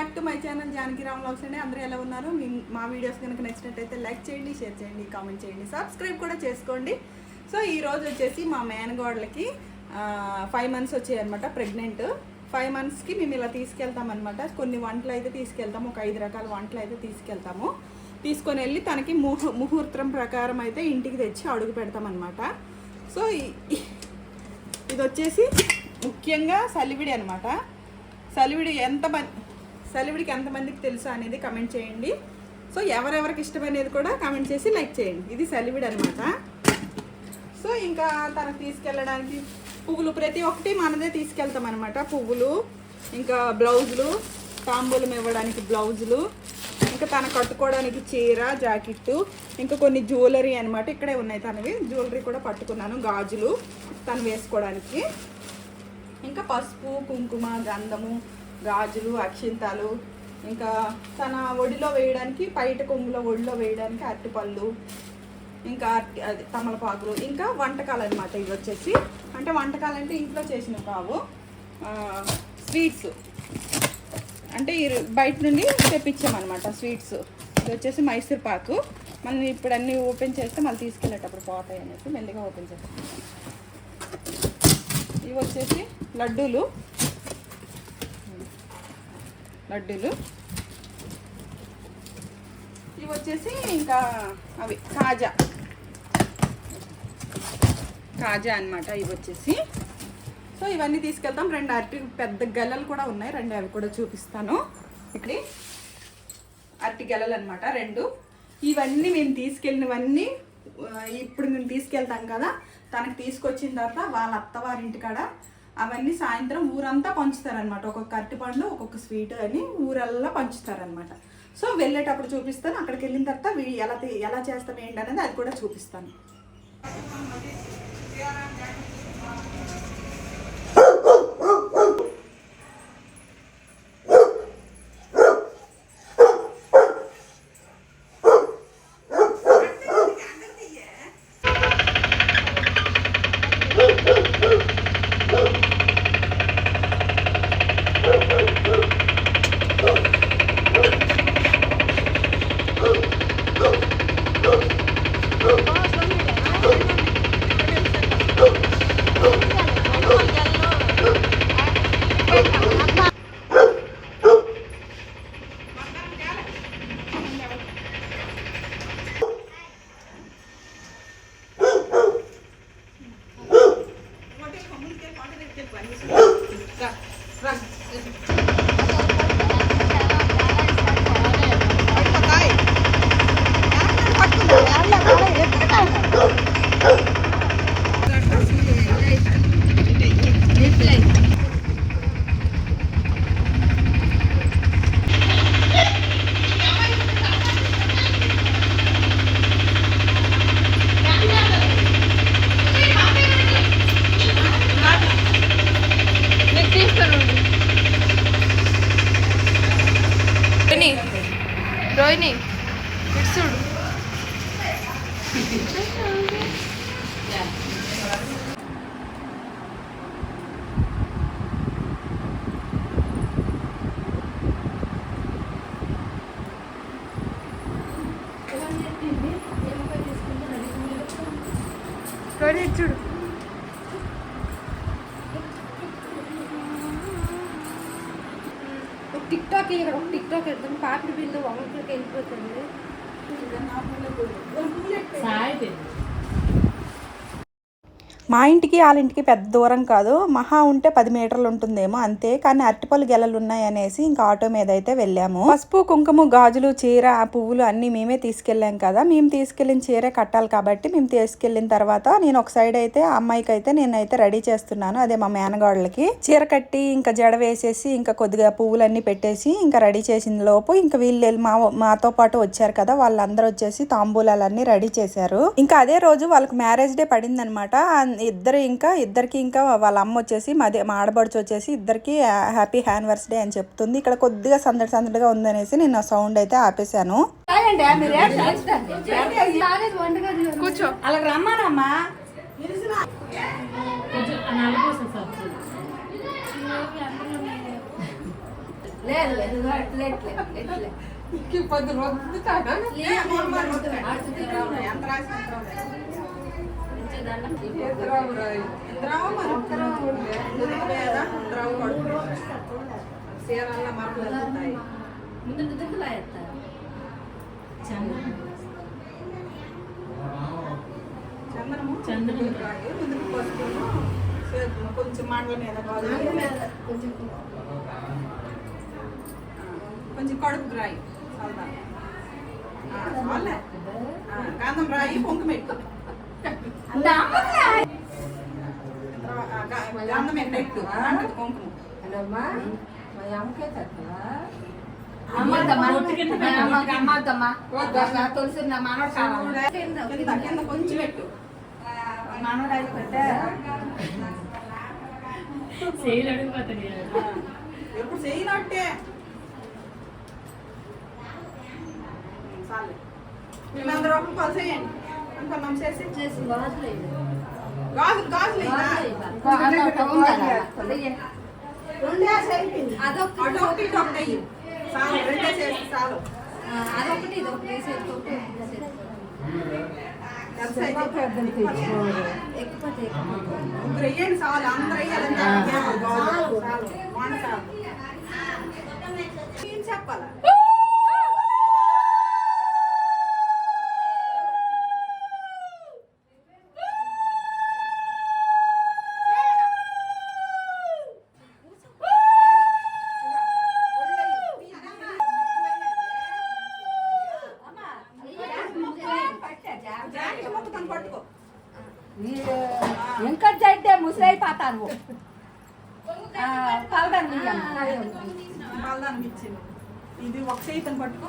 Back to my channel Janaki Ram అండి. అందరూ ఎలా ఉన్నారు? మీ- మా వీడియోస్ కనుక నచ్చినట్టయితే లైక్ చేయండి షేర్ చేయండి కామెంట్ చేయండి సబ్స్క్రైబ్ కూడా చేసుకోండి. సో ఈ రోజు వచ్చేసి మా మేనగోడలకి ఫైవ్ మంత్స్ వచ్చాయి అనమాట ప్రెగ్నెంట్ ఫైవ్ మంత్స్కి మేము ఇలా తీసుకెళ్తామన్నమాట కొన్ని వంటలు అయితే తీసుకెళ్తాము. ఒక ఐదు రకాల వంటలు అయితే తీసుకెళ్తాము. తీసుకొని వెళ్ళి తనకి ముహు ముహూర్తం ప్రకారం అయితే ఇంటికి తెచ్చి అడుగు పెడతామన్నమాట సో ఇది వచ్చేసి ముఖ్యంగా సలివిడి అనమాట సలివిడి ఎంత సలివిడికి ఎంతమందికి తెలుసు అనేది కమెంట్ చేయండి. సో ఎవరెవరికి ఇష్టమైనది కూడా కమెంట్ చేసి లైక్ చేయండి. ఇది సలివిడి అనమాట సో ఇంకా తనకు తీసుకెళ్ళడానికి పువ్వులు ప్రతి ఒక్కటి మనదే తీసుకెళ్తాం అనమాట పువ్వులు ఇంకా బ్లౌజులు తాంబూలం ఇవ్వడానికి బ్లౌజులు ఇంకా తన కట్టుకోవడానికి చీర జాకెట్టు ఇంకా కొన్ని జ్యువెలరీ అనమాట ఇక్కడే ఉన్నాయి తనవి. జ్యువెలరీ కూడా పట్టుకున్నాను గాజులు తను వేసుకోవడానికి. ఇంకా పసుపు కుంకుమ గంధము గాజులు అక్షింతాలు ఇంకా తన ఒడిలో వేయడానికి పైట కొంగులో ఒడిలో వేయడానికి అరటిపళ్ళు ఇంకా అరటి అది తమలపాకులు ఇంకా వంటకాలు అనమాట ఇవి వచ్చేసి. అంటే వంటకాలు అంటే ఇంట్లో చేసినవి కావు. స్వీట్స్. అంటే ఈ బయట నుండి తెప్పించామన్నమాట స్వీట్స్. ఇది వచ్చేసి మైసూర్ పాకు. మనం ఇప్పుడు అన్నీ ఓపెన్ చేస్తే మళ్ళీ తీసుకెళ్ళేటప్పుడు పోతాయి అనేసి మెల్లిగా ఓపెన్ చేస్తాం. ఇవి వచ్చేసి లడ్డూలు. లడ్డూలు. ఇవి వచ్చేసి ఇంకా అవి కాజా. కాజా అన్నమాట ఇవి వచ్చేసి. సో ఇవన్నీ తీసుకెళ్తాం. రెండు అరటి పెద్ద గెలలు కూడా ఉన్నాయి. రెండు అవి కూడా చూపిస్తాను. ఇక్కడ అరటి గెలలు అనమాట రెండు. ఇవన్నీ మేము తీసుకెళ్ళినవన్నీ ఇప్పుడు మేము తీసుకెళ్తాం కదా తనకు తీసుకొచ్చిన తర్వాత వాళ్ళ అత్తవారింటి కాడ అవన్నీ సాయంత్రం ఊరంతా పంచుతారనమాట ఒక్కొక్క అరటిపండు ఒక్కొక్క స్వీట్ అని ఊరల్లా పంచుతారనమాట సో వెళ్ళేటప్పుడు చూపిస్తాను. అక్కడికి వెళ్ళిన తర్వాత వీ- ఎలా ఎలా చేస్తాం ఏంటి అనేది అది కూడా చూపిస్తాను. రోహిణి ఇటు చూడు ఒక టిక్ టాక్ ఇక్కడ ఒక టిక్ టాక్ వేద్దాం పాపిడి బిల్లు ఒకరికి వెళ్ళిపోతుంది మా ఇంటికి వాళ్ళ ఇంటికి పెద్ద దూరం కాదు. మహా ఉంటే పది మీటర్లు ఉంటుందేమో అంతే. కానీ అరటిపళ్ళు గెలలు ఉన్నాయి అనేసి ఇంకా ఆటో మీద అయితే వెళ్ళాము. పసుపు కుంకుమ గాజులు చీర పువ్వులు అన్నీ మేమే తీసుకెళ్ళాం కదా. మేము తీసుకెళ్ళిన చీరే కట్టాలి కాబట్టి మేము తీసుకెళ్ళిన తర్వాత నేను ఒక సైడ్ అయితే అమ్మాయికి అయితే నేనైతే రెడీ చేస్తున్నాను. అదే మా మేనగాళ్ళకి. చీర కట్టి ఇంకా జడ వేసేసి ఇంకా కొద్దిగా పువ్వులన్నీ పెట్టేసి ఇంకా రెడీ చేసిన లోపు ఇంకా వీళ్ళు వెళ్ళి మా మాతో పాటు వచ్చారు కదా. వాళ్ళందరూ వచ్చేసి తాంబూలాలన్నీ రెడీ చేశారు. ఇంకా అదే రోజు వాళ్ళకి మ్యారేజ్ డే పడింది అనమాట ఇద్దరు ఇంకా ఇద్దరికి ఇంకా వాళ్ళ అమ్మ వచ్చేసి మాది మా ఆడబడుచు వచ్చేసి ఇద్దరికి హ్యాపీ హ్యానివర్స్ డే అని చెప్తుంది. ఇక్కడ కొద్దిగా సందడి సందడిగా ఉందనేసి నేను ఆ సౌండ్ అయితే ఆపేశాను. కూర్చో. అలా రమ్మానమ్మా. లేదు లేదు ఇదిగో ఇట్లే ఇట్లే ఇట్లే పొద్దు రుద్దుతాడా ఏ, అమ్మ, అమ్మ, వద్దు. ఎంత రాసినా ఎంత రావు. ఎదురావు రాయి ద్రవ మరి ఉదయం లేదా ద్రవ కొడుకు సీరల్లా మరకలు వెళ్తాయి ముందు దుద్దులా ఎత్తారు చందనము చందనం రాగి ముందుకు పసుపును సేతును కొంచెం మండల మీద కాదు కొంచెం కొంచెం కడుపు రాయి చల్దా. ఆ, చాలే. ఆ, గంధం రాయి పొంగు పెట్టు తులసి మనోడు కావాలి. కొంచెం పెట్టు. మనోడు అయితే పెట్టా. ఆ, ఎప్పుడు చేయనట్టే చాలే వీళ్ళందరూ ఒకరు కలిసేయండి. అనుకున్నాం చేసి గాజులు? అదొకటి అటు ఒకటి చాలు రెండే చేసి చాలు. అదొకటి ఇదొకటి ముగ్గురు వేయండి అందరూ చెప్పాలా? జాకెట్ మొక్కుతాను పట్టుకో ఇంకా చెడ్డే ముసలైపోతాను. బలదానం ఇచ్చింది ఇది ఒక చేతిని పట్టుకో.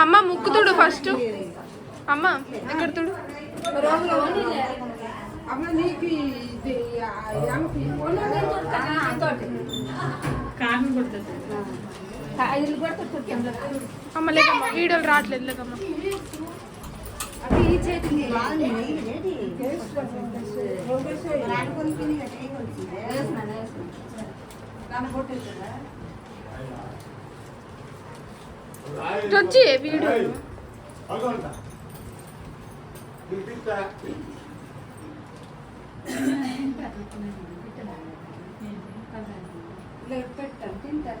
అమ్మ ముక్కుతుడు ఫస్ట్. అమ్మ ఎక్కడ తుడు? అమ్మ లేకమ్మ వీడియోలు రావట్లేదు లేకమ్మ అవి ఈ చేతికి వేసినాను వచ్చి వీడియో పెట్టాను తింటారు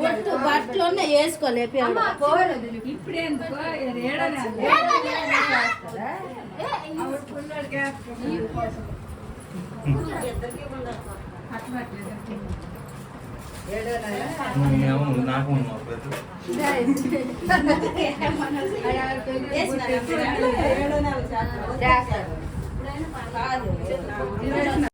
అమ్మ బొట్టు వేసుకోలేపి నాకు ఏడో నెల కాదు.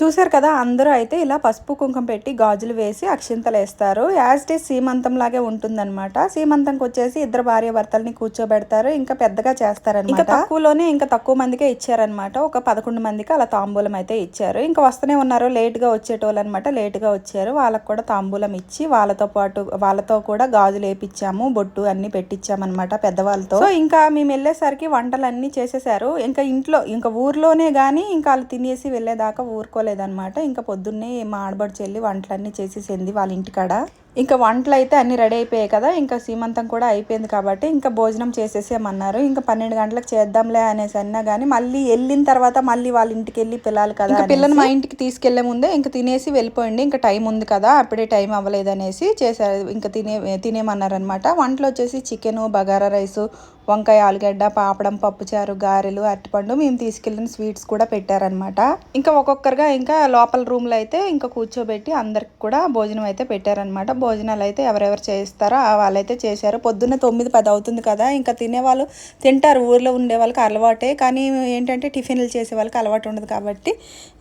చూసారు కదా అందరూ అయితే ఇలా పసుపు కుంకుమ పెట్టి గాజులు వేసి అక్షింతలు వేస్తారు యాజ్ ఈస్ సీమంతం లాగే ఉంటుందన్నమాట. సీమంతంకి వచ్చేసి ఇద్దరు భార్య భర్తల్ని కూర్చోబెడతారు ఇంకా పెద్దగా చేస్తారనమాట ఇంకా తక్కువలోనే ఇంకా తక్కువ మందికే ఇచ్చారనమాట ఒక పదకొండు మందికి అలా తాంబూలం అయితే ఇచ్చారు. ఇంకా వస్తూనే ఉన్నారు లేట్గా వచ్చేటోళ్ళు అనమాట లేట్గా వచ్చారు. వాళ్ళకు కూడా తాంబూలం ఇచ్చి వాళ్ళతో పాటు వాళ్ళతో కూడా గాజులు వేపిచ్చాము బొట్టు అన్ని పెట్టించామన్నమాట పెద్దవాళ్ళతో. సో ఇంకా మేము వెళ్ళేసరికి వంటలు అన్ని చేసేసారు. ఇంకా ఇంట్లో ఇంకా ఊర్లోనే కానీ ఇంకా వాళ్ళు తినేసి వెళ్ళేదాకా ఊరుకోలేదన్నమాట ఇంకా పొద్దున్నే మా ఆడబడి చెల్లి వంటలన్నీ చేసేసింది వాళ్ళ ఇంటికాడ. ఇంకా వంటలు అయితే అన్ని రెడీ అయిపోయాయి కదా ఇంకా సీమంతం కూడా అయిపోయింది కాబట్టి ఇంకా భోజనం చేసేసేమన్నారు ఇంకా పన్నెండు గంటలకు చేద్దాంలే అనేసి అన్నా కానీ మళ్ళీ వెళ్ళిన తర్వాత మళ్ళీ వాళ్ళ ఇంటికి వెళ్ళి పిల్లలు కదా ఇంకా పిల్లని మా ఇంటికి తీసుకెళ్ళే ముందే ఇంకా తినేసి వెళ్ళిపోయింది ఇంకా టైం ఉంది కదా అప్పుడే టైం అవ్వలేదు అనేసి చేశారు. ఇంకా తినే తినేమన్నారనమాట వంటలు వచ్చేసి చికెన్ బగారా రైస్ వంకాయ ఆలుగడ్డ పాపడం పప్పుచారు గారెలు అరటిపండు మేము తీసుకెళ్ళిన స్వీట్స్ కూడా పెట్టారనమాట ఇంకా ఒక్కొక్కరుగా ఇంకా లోపల రూమ్లో అయితే ఇంకా కూర్చోబెట్టి అందరికి కూడా భోజనం అయితే పెట్టారనమాట భోజనాలు అయితే ఎవరెవరు చేస్తారో ఆ వాళ్ళైతే చేశారు. పొద్దున్న తొమ్మిది పది అవుతుంది కదా ఇంకా తినేవాళ్ళు తింటారు. ఊర్లో ఉండే వాళ్ళకి అలవాటే కానీ ఏంటంటే టిఫిన్లు చేసే వాళ్ళకి అలవాటు ఉండదు కాబట్టి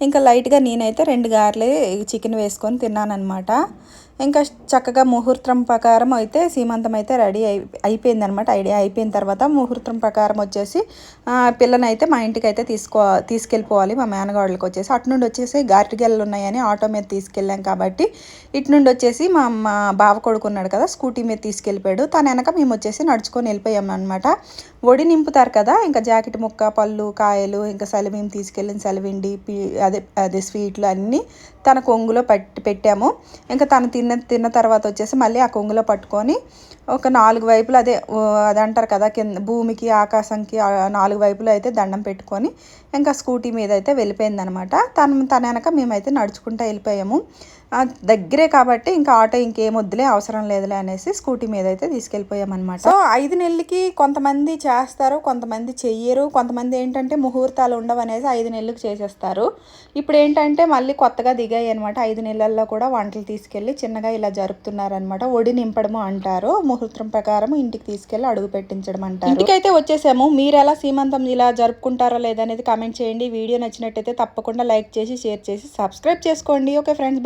ఇంకా లైట్గా నేనైతే రెండు గారెలు చికెన్ వేసుకొని తిన్నానమాట ఇంకా చక్కగా ముహూర్తం ప్రకారం అయితే సీమంతం అయితే రెడీ అయి అయిపోయింది అనమాట ఐడియా అయిపోయిన తర్వాత ముహూర్తం ప్రకారం వచ్చేసి పిల్లనైతే మా ఇంటికి అయితే తీసుకో తీసుకెళ్ళిపోవాలి. మా మేనగాళ్ళకి వచ్చేసి. అటు నుండి వచ్చేసి గారిటిగెళ్ళు ఉన్నాయని ఆటో మీద తీసుకెళ్ళాం కాబట్టి ఇటు నుండి వచ్చేసి మా మా బావ కొడుకున్నాడు కదా స్కూటీ మీద తీసుకెళ్ళిపోయాడు. తన వెనక మేము వచ్చేసి నడుచుకొని వెళ్ళిపోయాం అనమాట వడి నింపుతారు కదా ఇంకా జాకెట్ ముక్క పళ్ళు కాయలు ఇంకా సెలవేం తీసుకెళ్ళిన సెలవిండి పీ అదే అదే స్వీట్లు అన్నీ తన కొంగులో పట్టి పెట్టాము. ఇంకా తను తిన్న తిన్న తర్వాత వచ్చేసి మళ్ళీ ఆ కొంగులో పట్టుకొని ఒక నాలుగు వైపులు అదే అది అంటారు కదా కింద భూమికి ఆకాశంకి నాలుగు వైపులు అయితే దండం పెట్టుకొని ఇంకా స్కూటీ మీద అయితే వెళ్ళిపోయిందనమాట. తను తన వెనక మేమైతే నడుచుకుంటూ వెళ్ళిపోయాము. దగ్గరే కాబట్టి ఇంకా ఆటో ఇంకేం వద్దులే అవసరం లేదులే అనేసి స్కూటీ మీద అయితే తీసుకెళ్ళిపోయామన్నమాట. సో ఐదు నెలలకి కొంతమంది చేస్తారు కొంతమంది చెయ్యరు. కొంతమంది ఏంటంటే ముహూర్తాలు ఉండవు అనేసి ఐదు నెలలకు చేసేస్తారు. ఇప్పుడు ఏంటంటే మళ్ళీ కొత్తగా దిగాయి అనమాట ఐదు నెలల్లో కూడా వంటలు తీసుకెళ్ళి చిన్నగా ఇలా జరుపుతున్నారనమాట ఒడి నింపడము అంటారు. ముహూర్తం ప్రకారం ఇంటికి తీసుకెళ్ళి అడుగు పెట్టించడం అంటారు. ఇంటికైతే వచ్చేసాము. మీరు ఎలా సీమంతం ఇలా జరుపుకుంటారో లేదనేది కామెంట్ చేయండి. వీడియో నచ్చినట్టయితే తప్పకుండా లైక్ చేసి షేర్ చేసి సబ్స్క్రైబ్ చేసుకోండి. Okay friends